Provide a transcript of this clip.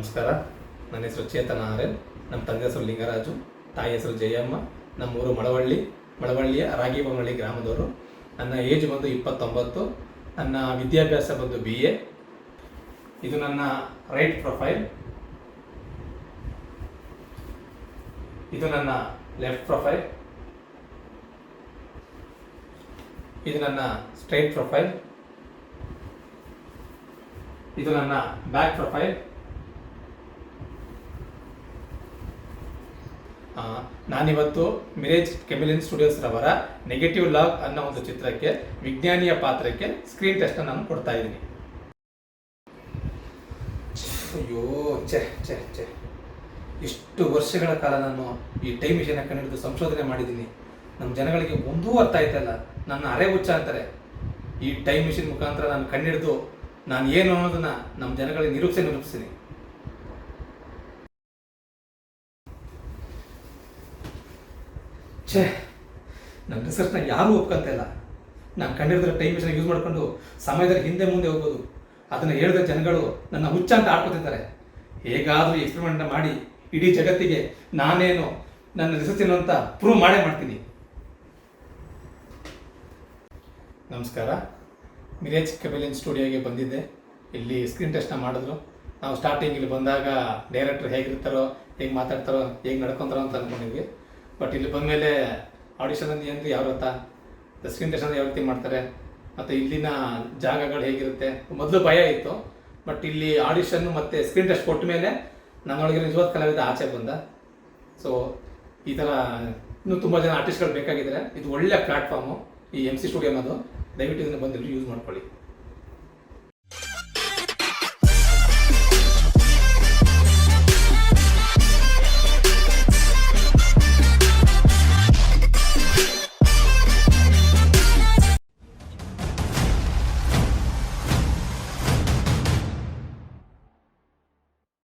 ನಮಸ್ಕಾರ. ನನ್ನ ಹೆಸರು ಚೇತನ ನನ್ನ ನಮ್ಮ ತಂದೆ ಹೆಸರು ಲಿಂಗರಾಜು. ತಾಯಿ ಹೆಸರು ಜಯಮ್ಮ. ನಮ್ಮೂರು ಮಳವಳ್ಳಿ, ಮಳವಳ್ಳಿಯ ರಾಗಿಬೊಮ್ಮಳ್ಳಿ ಗ್ರಾಮದವರು. ನನ್ನ ಏಜ್ ಬಂದು ಇಪ್ಪತ್ತೊಂಬತ್ತು. ನನ್ನ ವಿದ್ಯಾಭ್ಯಾಸ ಬಂದು ಬಿ ಎ ಇದು ನನ್ನ ರೈಟ್ ಪ್ರೊಫೈಲ್. ಇದು ನನ್ನ ಲೆಫ್ಟ್ ಪ್ರೊಫೈಲ್. ಇದು ನನ್ನ ಸ್ಟ್ರೈಟ್ ಪ್ರೊಫೈಲ್. ಇದು ನನ್ನ ಬ್ಯಾಕ್ ಪ್ರೊಫೈಲ್. ನಾನಿವತ್ತು ಮಿರೇಜ್ ಕೆಮಿಲಿನ್ ಸ್ಟುಡಿಯೋಸ್ ರವರ ನೆಗೆಟಿವ್ ಲಾಗ್ ಅನ್ನೋ ಒಂದು ಚಿತ್ರಕ್ಕೆ, ವಿಜ್ಞಾನಿಯ ಪಾತ್ರಕ್ಕೆ ಸ್ಕ್ರೀನ್ ಟೆಸ್ಟ್ ನಾನು ಕೊಡ್ತಾ ಇದ್ದೀನಿ. ಅಯ್ಯೋ, ಛೆ ಛೆ ಚೆ ಇಷ್ಟು ವರ್ಷಗಳ ಕಾಲ ನಾನು ಈ ಟೈಮ್ ಮಿಷನ್ ಕಂಡಿಡಿದು ಸಂಶೋಧನೆ ಮಾಡಿದ್ದೀನಿ. ನಮ್ಮ ಜನಗಳಿಗೆ ಒಂದೂ ಅರ್ಥ ಆಯ್ತಲ್ಲ ನನ್ನ ಅರೆ ಹುಚ್ಚ ಅಂತಾರೆ. ಈ ಟೈಮ್ ಮಿಷಿನ್ ಮುಖಾಂತರ ನಾನು ಕಂಡಿಡಿದು ನಾನು ಏನು ಅನ್ನೋದನ್ನ ನಮ್ಮ ಜನಗಳಿಗೆ ನಿರೂಪಿಸಿ, ನಿರೂಪಿಸ್ತೀನಿ. ಛೇ ನನ್ನ ರಿಸರ್ಚ್ನ ಯಾರೂ ಒಪ್ಕೊಂತ ಇಲ್ಲ. ನಾನು ಕಂಡಿಡಿದ್ರೆ ಟೈಮ್ ಮಿಷನ್ ಯೂಸ್ ಮಾಡಿಕೊಂಡು ಸಮಯದಲ್ಲಿ ಹಿಂದೆ ಮುಂದೆ ಹೋಗ್ಬೋದು. ಅದನ್ನು ಹೇಳಿದ ಜನಗಳು ನನ್ನ ಹುಚ್ಚ ಅಂತ ಆಡ್ಕೊತಿದ್ದಾರೆ ಹೇಗಾದರೂ ಎಕ್ಸ್ಪೆರಿಮೆಂಟ್ನ ಮಾಡಿ ಇಡೀ ಜಗತ್ತಿಗೆ ನಾನೇನು ನನ್ನ ರಿಸರ್ಚ್ ಏನು ಅಂತ ಪ್ರೂವ್ ಮಾಡೇ ಮಾಡ್ತೀನಿ. ನಮಸ್ಕಾರ. ಮಿರೇಜ್ ಕೆಬಲಿನ್ ಸ್ಟುಡಿಯೋಗೆ ಬಂದಿದ್ದೆ. ಇಲ್ಲಿ ಸ್ಕ್ರೀನ್ ಟೆಸ್ಟ್ನ ಮಾಡಿದ್ರು. ನಾವು ಸ್ಟಾರ್ಟಿಂಗ್ ಇಲ್ಲಿ ಬಂದಾಗ ಡೈರೆಕ್ಟರ್ ಹೇಗಿರ್ತಾರೋ, ಹೇಗೆ ಮಾತಾಡ್ತಾರೋ, ಹೇಗೆ ನಡ್ಕೊತಾರೋ ಅಂತ ಅಂದ್ಕೊಂಡಿದ್ವಿ ಬಟ್ ಇಲ್ಲಿ ಬಂದಮೇಲೆ ಆಡಿಷನ್ ಅಂದ್ರೆ ಏನು ಯಾವ ಟೆಸ್ಟ್ ಅಂದ್ರೆ ಯಾವ ರೀತಿ ಮಾಡ್ತಾರೆ, ಮತ್ತು ಇಲ್ಲಿನ ಜಾಗಗಳು ಹೇಗಿರುತ್ತೆ, ಮೊದಲು ಭಯ ಇತ್ತು. ಬಟ್ ಇಲ್ಲಿ ಆಡಿಷನ್ ಮತ್ತು ಸ್ಕ್ರೀನ್ ಟೆಸ್ಟ್ ಕೊಟ್ಟ ಮೇಲೆ ನಮ್ಮೊಳಗೆ ನಿಜವಾದ ಕಲಾವಿದ ಆಚೆ ಬಂದ. ಸೊ ಈ ಥರ ಇನ್ನೂ ತುಂಬ ಜನ ಆರ್ಟಿಸ್ಟ್ಗಳು ಬೇಕಾಗಿದ್ದಾರೆ ಇದು ಒಳ್ಳೆ ಪ್ಲಾಟ್ಫಾರ್ಮು ಈ ಎಂ ಸಿ ಸ್ಟುಡಿಯೋ ಅನ್ನೋದು. ದಯವಿಟ್ಟು ಇದನ್ನು ಬಂದು ಯೂಸ್ ಮಾಡ್ಕೊಳ್ಳಿ.